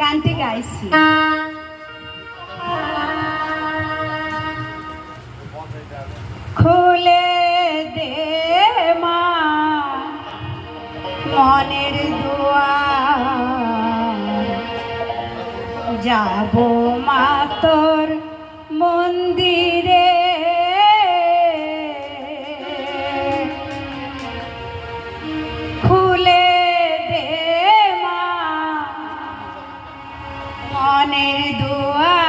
গানটি গাইছি। খুলে দে মা মনের দোয়া যাব মা তোর અને દુઆ